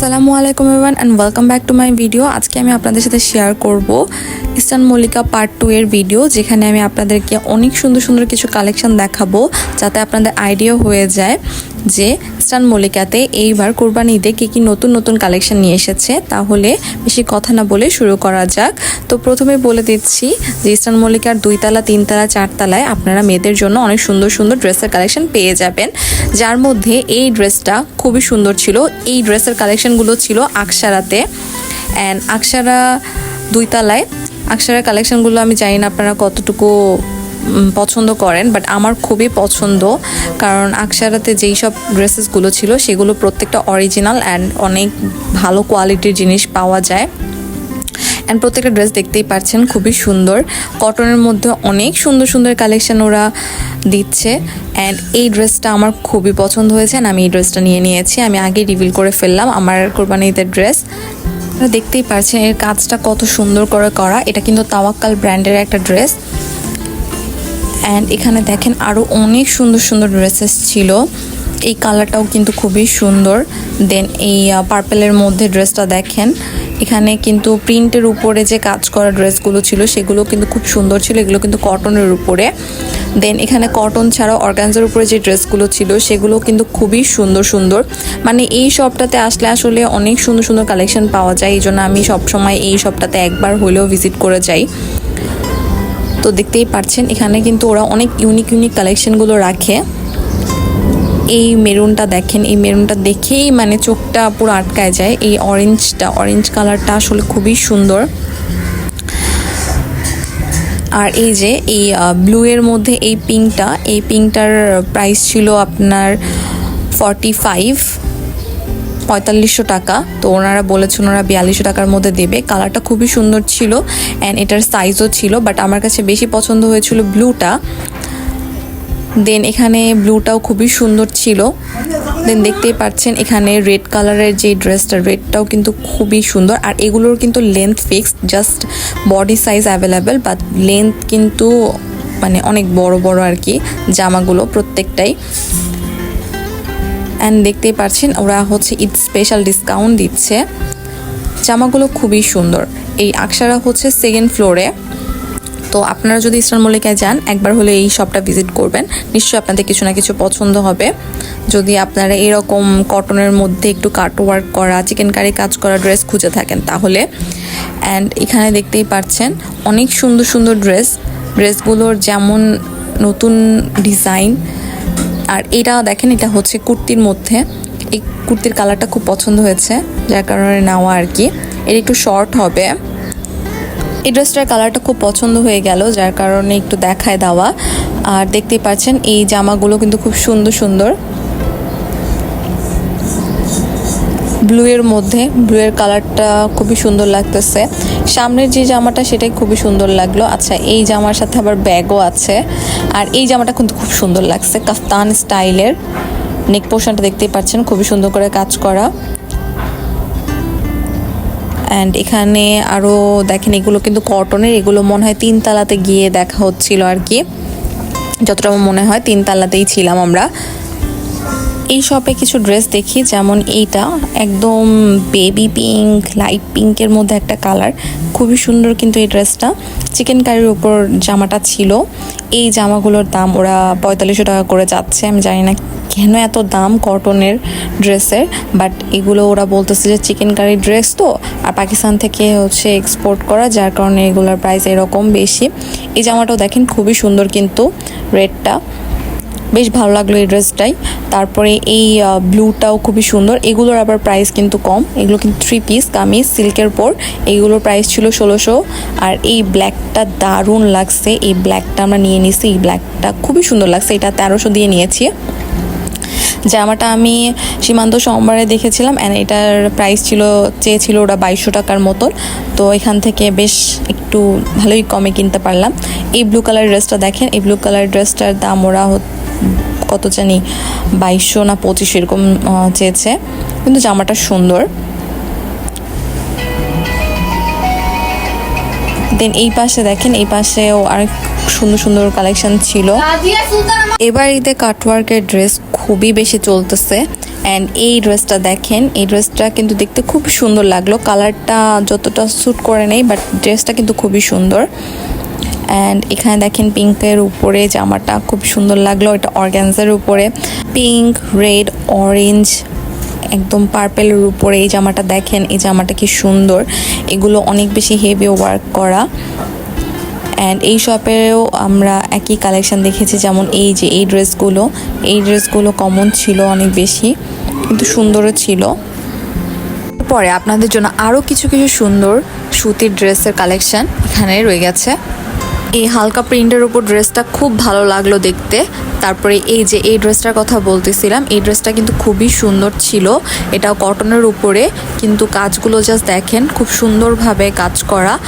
আসসালামু আলাইকুম Evan and welcome back to my video আজকে আমি আপনাদের সাথে শেয়ার করব ইস্টার্ন মল্লিকা পার্ট টু এর ভিডিও যেখানে আমি আপনাদেরকে অনেক সুন্দর সুন্দর কিছু কালেকশন দেখাবো, যাতে আপনাদের আইডিয়া হয়ে যায়। যে ইস্টার্ন মল্লিকাতে এইবার কোরবানি ঈদে কী কী নতুন নতুন কালেকশন নিয়ে এসেছে, তাহলে বেশি কথা না বলে শুরু করা যাক। তো প্রথমে বলে দিচ্ছি যে ইস্টার্ন মল্লিকার দুইতলা, তিনতলা, চারতলায় আপনারা মেয়েদের জন্য অনেক সুন্দর সুন্দর ড্রেসের কালেকশন পেয়ে যাবেন। যার মধ্যে এই ড্রেসটা খুবই সুন্দর ছিল। এই ড্রেসের কালেকশনগুলো ছিল আকসারাতে অ্যান্ড আকসারা দুইতলায় আকসারার কালেকশনগুলো আমি জানি না আপনারা কতটুকু পছন্দ করেন বাট আমার খুবই পছন্দ। কারণ আকসারাতে যেই সব ড্রেসেসগুলো ছিল, সেগুলো প্রত্যেকটা অরিজিনাল অ্যান্ড অনেক ভালো কোয়ালিটির জিনিস পাওয়া যায়। অ্যান্ড প্রত্যেকটা ড্রেস দেখতেই পাচ্ছেন, খুবই সুন্দর। কটনের মধ্যে অনেক সুন্দর সুন্দর কালেকশন ওরা দিচ্ছে। অ্যান্ড এই ড্রেসটা আমার খুবই পছন্দ হয়েছে আমি এই ড্রেসটা নিয়ে নিয়েছি। আমি আগে রিভিল করে ফেললাম আমার কোরবানি ঈদের ড্রেস দেখতেই পাচ্ছেন, এর কাজটা কত সুন্দর করে করা। এটা কিন্তু তাওয়াক্কাল ব্র্যান্ডের একটা ড্রেস অ্যান্ড এখানে দেখেন আরও অনেক সুন্দর সুন্দর ড্রেসেস ছিল। এই কালারটাও কিন্তু খুবই সুন্দর। দেন এই পার্পেলের মধ্যে ড্রেসটা দেখেন। এখানে কিন্তু প্রিন্টের উপরে যে কাজ করা ড্রেসগুলো ছিল, সেগুলো কিন্তু খুব সুন্দর ছিল। এগুলো কিন্তু কটনের উপরে। দেন এখানে কটন ছাড়াও অর্গানজার উপরে যে ড্রেসগুলো ছিল, সেগুলো কিন্তু খুবই সুন্দর সুন্দর। মানে এই শপটাতে আসলে আসলে অনেক সুন্দর সুন্দর কালেকশন পাওয়া যায়। এই জন্য আমি সবসময় এই শপটাতে একবার হলেও ভিজিট করে যাই। তো দেখতেই পাচ্ছেন এখানে কিন্তু ওরা অনেক ইউনিক ইউনিক কালেকশনগুলো রাখে। এই মেরুনটা দেখেন, এই মেরুনটা দেখেই মানে চোখটা পুরো আটকায় যায়। এই অরেঞ্জটা অরেঞ্জ কালারটা আসলে খুবই সুন্দর। আর এই যে, এই ব্লু এর মধ্যে এই পিঙ্কটা এই পিঙ্কটার প্রাইস ছিল আপনার ফর্টি ফাইভ পঁয়তাল্লিশশো টাকা। তো ওনারা বলেছেন ওনারা বিয়াল্লিশশো টাকার মধ্যে দেবে। কালারটা খুবই সুন্দর ছিল অ্যান্ড এটার সাইজও ছিল বাট আমার কাছে বেশি পছন্দ হয়েছিল ব্লুটা দেন এখানে ব্লুটাও খুবই সুন্দর ছিল। দেন দেখতেই পাচ্ছেন এখানে রেড কালারের যে ড্রেসটা রেডটাও কিন্তু খুবই সুন্দর। আর এগুলোর কিন্তু length fixed just body size available but length কিন্তু মানে অনেক বড় বড় আর কি, জামাগুলো প্রত্যেকটাই। অ্যান্ড দেখতেই পাচ্ছেন ওরা হচ্ছে ঈদ স্পেশাল ডিসকাউন্ট দিচ্ছে। জামাগুলো খুবই সুন্দর। এই আকসারা হচ্ছে সেকেন্ড ফ্লোরে তো আপনারা যদি ইস্টার্ন মল্লিকায় যান, একবার হলে এই শপটা ভিজিট করবেন। নিশ্চয়ই আপনাদের কিছু না কিছু পছন্দ হবে। যদি আপনারা এরকম কটনের মধ্যে একটু কাট ওয়ার্ক করা চিকেন কারি কাজ করা ড্রেস খুঁজে থাকেন তাহলে। অ্যান্ড এখানে দেখতেই পাচ্ছেন, অনেক সুন্দর সুন্দর ড্রেস ড্রেসগুলোর যেমন নতুন ডিজাইন আর এটা দেখেন, এটা হচ্ছে কুর্তির মধ্যে। এই কুর্তির কালারটা খুব পছন্দ হয়েছে, যার কারণে নেওয়া আর কি। এর একটু শর্ট হবে। এই ড্রেসটার কালারটা খুব পছন্দ হয়ে গেল, যার কারণে একটু দেখায় দেওয়া। আর দেখতেই পাচ্ছেন, এই জামাগুলো কিন্তু খুব সুন্দর সুন্দর। ব্লু এর মধ্যে ব্লু এর কালারটা খুবই সুন্দর লাগতেছে। সামনের যে জামাটা, সেটাই খুবই সুন্দর লাগল। আচ্ছা এই জামার সাথে আবার ব্যাগও আছে। আর এই জামাটা কিন্তু খুব সুন্দর লাগছে। কাফতান স্টাইলের নেক পোর্শনটা দেখতেই পাচ্ছেন, খুবই সুন্দর করে কাজ করা। অ্যান্ড এখানে আরও দেখেন, এগুলো কিন্তু কটনের এগুলো মনে হয় তিন তালাতে গিয়ে দেখা হচ্ছিল আর কি। যতটা মনে হয় তিন তালাতেই ছিলাম আমরা। এই শপে কিছু ড্রেস দেখি, যেমন এইটা, একদম বেবি পিঙ্ক লাইট পিঙ্কের মধ্যে একটা কালার খুবই সুন্দর কিন্তু এই ড্রেসটা চিকেন কারির উপর জামাটা ছিল, এই জামাগুলোর দাম ওরা পঁয়তাল্লিশশো টাকা করে যাচ্ছে, আমি জানি না কেন এত দাম কটনের ড্রেসের বাট এগুলো ওরা বলতেছে যে চিকেন কারি ড্রেস তো, আর পাকিস্তান থেকে হচ্ছে এক্সপোর্ট করা, যার কারণে এগুলোর প্রাইস এরকম বেশি। এই জামাটাও দেখেন খুবই সুন্দর কিন্তু রেডটা বেশ ভালো লাগল এই ড্রেসটাই। তারপরে এই ব্লুটাও খুবই সুন্দর। এগুলোর আবার প্রাইস কিন্তু কম। এগুলো কিন্তু থ্রি পিস কামিজ সিল্কের পর এইগুলোর প্রাইস ছিল ষোলোশো। আর এই ব্ল্যাকটা দারুণ লাগছে। এই ব্ল্যাকটা আমরা নিয়ে নিছি। এই ব্ল্যাকটা খুবই সুন্দর লাগছে। এটা তেরোশো দিয়ে নিয়েছি। জামাটা আমি সীমান্ত সোমবারে দেখেছিলাম অ্যান্ড এটার প্রাইস ছিল চেয়েছিল ওরা বাইশশো টাকার মতন তো এখান থেকে বেশ একটু ভালোই কমে কিনতে পারলাম। এই ব্লু কালার ড্রেসটা দেখেন। এই ব্লু কালার ড্রেসটার দাম ওরা কত জানি বাইশশো না পঁচিশশো এরকম চেয়েছে। কিন্তু জামাটা সুন্দর। দেন এই পাশে দেখেন এই পাশেও অনেক সুন্দর সুন্দর কালেকশন ছিল। এবার ঈদে কাটওয়ার্কের ড্রেস খুবই বেশি চলতেছে। অ্যান্ড এই ড্রেসটা দেখেন এই ড্রেসটা কিন্তু দেখতে খুব সুন্দর লাগল। কালারটা যতটা স্যুট করে নেই বাট ড্রেসটা কিন্তু খুবই সুন্দর। অ্যান্ড এখানে দেখেন পিঙ্কের উপরে জামাটা খুব সুন্দর লাগল। এটা অর্গ্যান্সের উপরে। পিঙ্ক রেড অরেঞ্জ একদম পার্পেলের উপরে এই জামাটা দেখেন, এই জামাটা কি সুন্দর। এগুলো অনেক বেশি হেভি ওয়ার্ক করা। অ্যান্ড এই শপেও আমরা একই কালেকশান দেখেছি, যেমন এই যে, এই ড্রেসগুলো এই ড্রেসগুলো কমন ছিল অনেক বেশি, কিন্তু সুন্দরও ছিল। পরে আপনাদের জন্য আরও কিছু কিছু সুন্দর সুতির ড্রেসের কালেকশান এখানে রয়ে গেছে। এই হালকা প্রিন্টের উপর ড্রেসটা খুব ভালো লাগল দেখতে। তারপরে এই যে এই ড্রেসটার কথা বলতেছিলাম, এই ড্রেসটা কিন্তু খুবই সুন্দর ছিল। এটাও কটনের উপরে, কিন্তু কাজগুলো জাস্ট দেখেন, খুব সুন্দরভাবে কাজ করা।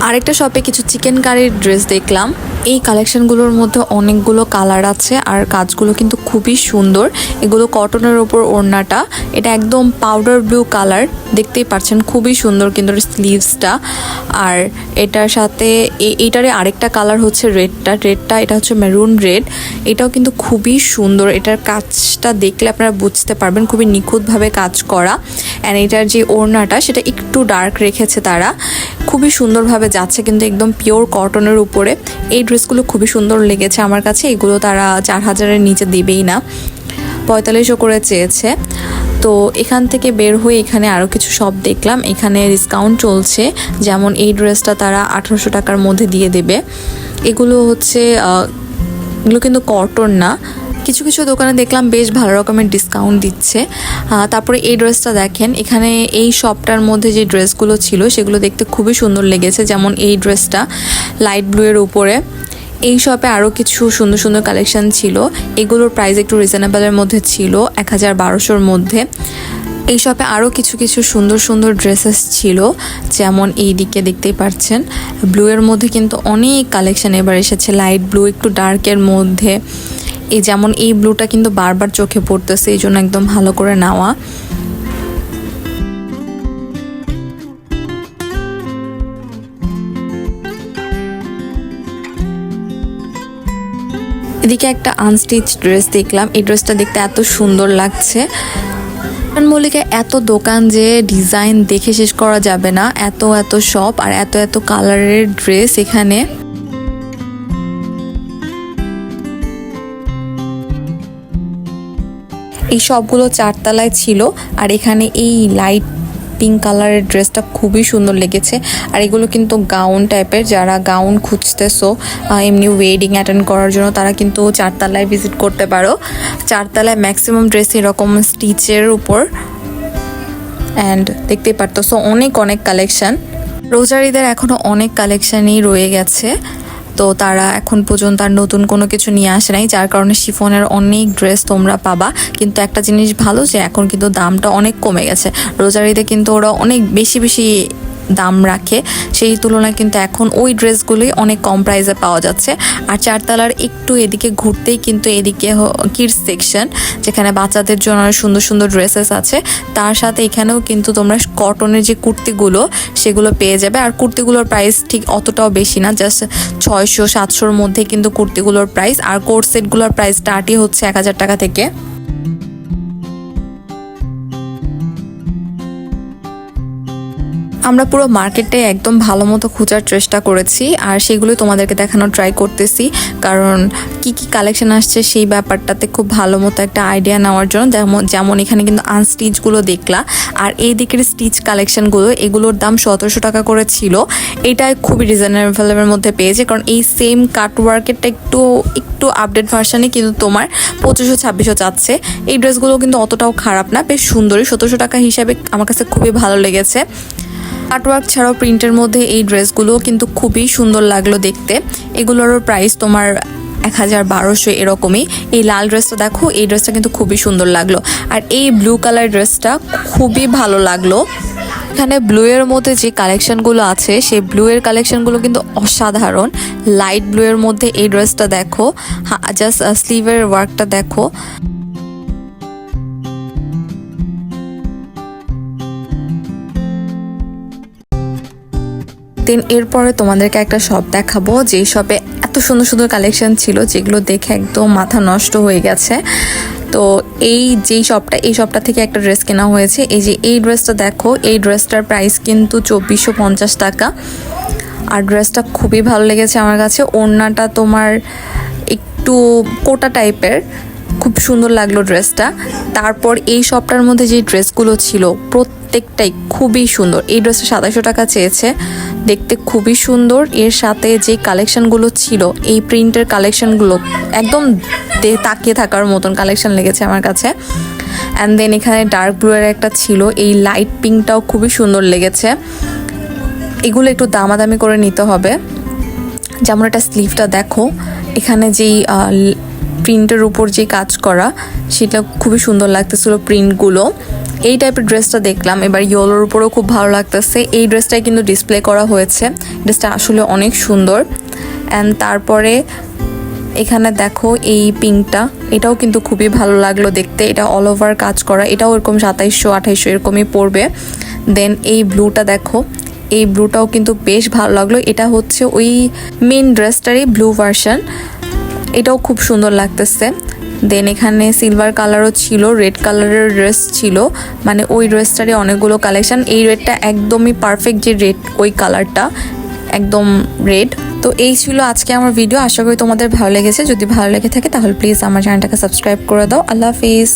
আরেকটা শপে কিছু চিকেন কারির ড্রেস দেখলাম। এই কালেকশনগুলোর মধ্যে অনেকগুলো কালার আছে আর কাজগুলো কিন্তু খুবই সুন্দর। এগুলো কটনের ওপর ওড়নাটা। এটা একদম পাউডার ব্লু কালার দেখতেই পাচ্ছেন, খুবই সুন্দর কিন্তু স্লিভসটা আর এটার সাথে এইটারে আরেকটা কালার হচ্ছে রেডটা রেডটা এটা হচ্ছে মেরুন রেড এটাও কিন্তু খুবই সুন্দর। এটার কাজটা দেখলে আপনারা বুঝতে পারবেন, খুবই নিখুঁতভাবে কাজ করা। অ্যান্ড এটার যে ওড়নাটা, সেটা একটু ডার্ক রেখেছে তারা। খুবই সুন্দরভাবে যাচ্ছে কিন্তু একদম পিওর কটনের উপরে। এই ড্রেসগুলো খুবই সুন্দর লেগেছে আমার কাছে। এগুলো তারা চার হাজারের নিচে দেবেই না। পঁয়তাল্লিশও করে চেয়েছে। তো এখান থেকে বের হয়ে এখানে আরও কিছু সব দেখলাম। এখানে ডিসকাউন্ট চলছে। যেমন এই ড্রেসটা তারা আঠারোশো টাকার মধ্যে দিয়ে দেবে। এগুলো হচ্ছে এগুলো কিন্তু কটন না। কিছু কিছু দোকানে দেখলাম বেশ ভালো রকমের ডিসকাউন্ট দিচ্ছে। তারপরে এই ড্রেসটা দেখেন, এখানে এই শপটার মধ্যে যে ড্রেসগুলো ছিল, সেগুলো দেখতে খুবই সুন্দর লেগেছে। যেমন এই ড্রেসটা লাইট ব্লু এর উপরে। এই শপে আরও কিছু সুন্দর সুন্দর কালেকশন ছিল। এগুলোর প্রাইস একটু রিজনেবলের মধ্যে ছিল, এক হাজার বারোশোর মধ্যে। এই শপে আরও কিছু কিছু সুন্দর সুন্দর ড্রেসেস ছিল, যেমন এই দিকে দেখতেই পাচ্ছেন। ব্লু এর মধ্যে কিন্তু অনেক কালেকশন এবার এসেছে। লাইট ব্লু একটু ডার্কের মধ্যে। এই যেমন এই ব্লুটা কিন্তু বারবার চোখে পড়তেছে, এই জন্য একদম ভালো করে নেওয়া। এদিকে একটা আনস্টিচ ড্রেস দেখলাম। এই ড্রেসটা দেখতে এত সুন্দর লাগছে। মল্লিকা, এত দোকান যে ডিজাইন দেখে শেষ করা যাবে না। এত এত শপ আর এত এত কালারের ড্রেস এখানে। এই সবগুলো চারতলায় ছিল, আর এখানে এই লাইট পিঙ্ক কালারের ড্রেসটা খুবই সুন্দর লেগেছে। আর এগুলো কিন্তু গাউন টাইপের যারা গাউন খুঁজতেছো এমনি ওয়েডিং অ্যাটেন্ড করার জন্য, তারা কিন্তু চারতলায় ভিজিট করতে পারো। চারতলায় ম্যাক্সিমাম ড্রেস এরকম স্টিচের উপর। অ্যান্ড দেখতেই পারতো সো অনেক অনেক কালেকশান রোজারিদের এখনও অনেক কালেকশানই রয়ে গেছে। তো তারা এখন পর্যন্ত আর নতুন কোনো কিছু নিয়ে আসে নাই, যার কারণে শিফনের অনেক ড্রেস তোমরা পাবা। কিন্তু একটা জিনিস ভালো যে এখন কিন্তু দামটা অনেক কমে গেছে। রোজারিতে কিন্তু ওরা অনেক বেশি বেশি দাম রাখে, সেই তুলনায় কিন্তু এখন ওই ড্রেসগুলোই অনেক কম প্রাইসে পাওয়া যাচ্ছে। আর চারতলার একটু এদিকে ঘুরতেই কিন্তু এদিকে কিডস সেকশন যেখানে বাচ্চাদের জন্য সুন্দর সুন্দর ড্রেসেস আছে। তার সাথে এখানেও কিন্তু তোমরা কটনের যে কুর্তিগুলো, সেগুলো পেয়ে যাবে। আর কুর্তিগুলোর প্রাইস ঠিক অতটাও বেশি না জাস্ট ছয়শো, সাতশোর মধ্যে কিন্তু কুর্তিগুলোর প্রাইস আর কোর্ট সেটগুলোর প্রাইস স্টার্টই হচ্ছে এক হাজার টাকা থেকে। আমরা পুরো মার্কেটে একদম ভালো মতো খোঁজার চেষ্টা করেছি আর সেগুলোই তোমাদেরকে দেখানোর ট্রাই করতেছি। কারণ কি কি কালেকশন আসছে সেই ব্যাপারটাতে খুব ভালো মতো একটা আইডিয়া নেওয়ার জন্য, যেমন যেমন এখানে কিন্তু আনস্টিচগুলো দেখলা। আর এই দিকের স্টিচ কালেকশনগুলো এগুলোর দাম সতেরোশো টাকা করে ছিল। এটা খুবই রিজনেবলের মধ্যে পেয়েছে, কারণ এই সেম কাটওয়ার্কেরটা একটু একটু আপডেট ভার্সানে কিন্তু তোমার পঁচিশশো, ছাব্বিশশো চাচ্ছে এই ড্রেসগুলো কিন্তু অতটাও খারাপ না, বেশ সুন্দরই। সতেরোশো টাকা হিসাবে আমার কাছে খুবই ভালো লেগেছে। কাটওয়ার্ক ছাড়াও প্রিন্টের মধ্যে এই ড্রেসগুলো কিন্তু খুবই সুন্দর লাগল দেখতে। এগুলোরও প্রাইস তোমার এক হাজার বারোশো এরকমই। এই লাল ড্রেসটা দেখো, এই ড্রেসটা কিন্তু খুবই সুন্দর লাগল। আর এই ব্লু কালার ড্রেসটা খুবই ভালো লাগল। এখানে ব্লু এর মধ্যে যে কালেকশনগুলো আছে, সেই ব্লু এর কালেকশনগুলো কিন্তু অসাধারণ। লাইট ব্লু এর মধ্যে এই ড্রেসটা দেখো। জাস্ট স্লিভের ওয়ার্কটা দেখো। দেন এরপরে তোমাদেরকে একটা শপ দেখাবো, যেই শপে এত সুন্দর সুন্দর কালেকশন ছিল, যেগুলো দেখে একদম মাথা নষ্ট হয়ে গেছে। তো এই যেই শপটা এই শপটা থেকে একটা ড্রেস কেনা হয়েছে। এই যে এই ড্রেসটা দেখো, এই ড্রেসটার প্রাইস কিন্তু চব্বিশশো পঞ্চাশ টাকা। আর ড্রেসটা খুবই ভালো লেগেছে আমার কাছে। ওড়নাটা তোমার একটু কোটা টাইপের, খুব সুন্দর লাগল ড্রেসটা তারপর এই শপটার মধ্যে যে ড্রেসগুলো ছিল, প্রত্যেকটাই খুবই সুন্দর। এই ড্রেসটা সাতাশশো টাকা চেয়েছে। দেখতে খুবই সুন্দর। এর সাথে যে কালেকশনগুলো ছিল, এই প্রিন্টের কালেকশনগুলো একদম তাকিয়ে থাকার মতন কালেকশন লেগেছে আমার কাছে। অ্যান্ড দেন এখানে ডার্ক ব্লু এর একটা ছিল, এই লাইট পিঙ্কটাও খুবই সুন্দর লেগেছে। এগুলো একটু দামাদামি করে নিতে হবে। যেমন একটা স্লিভটা দেখো, এখানে যেই প্রিন্টের উপর যে কাজ করা, সেটা খুবই সুন্দর লাগতেছিল প্রিন্টগুলো। এই টাইপের ড্রেসটা দেখলাম, এবার ইয়েলোর উপরেও খুব ভালো লাগতেছে। এই ড্রেসটাই কিন্তু ডিসপ্লে করা হয়েছে। ড্রেসটা আসলে অনেক সুন্দর। অ্যান্ড তারপরে এখানে দেখো এই পিঙ্কটা এটাও কিন্তু খুবই ভালো লাগল দেখতে। এটা অল ওভার কাজ করা, এটাও এরকম সাতাইশশো, আঠাইশশো এরকমই পড়বে। দেন এই ব্লুটা দেখো, এই ব্লুটাও কিন্তু বেশ ভালো লাগল। এটা হচ্ছে ওই মেন ড্রেসটারই ব্লু ভার্সন এটাও খুব সুন্দর লাগতেছে। দেন এখানে সিলভার কালারও ছিল রেড কালারের ড্রেস ছিল। মানে ওই ড্রেসটারই অনেকগুলো কালেকশান এই রেডটা একদমই পারফেক্ট যে রেড ওই কালারটা একদম রেড তো এই ছিল আজকে আমার ভিডিও আশা করি তোমাদের ভালো লেগেছে। যদি ভালো লেগে থাকে তাহলে প্লিজ আমার চ্যানেলটাকে সাবস্ক্রাইব করে দাও। আল্লাহ হাফিজ।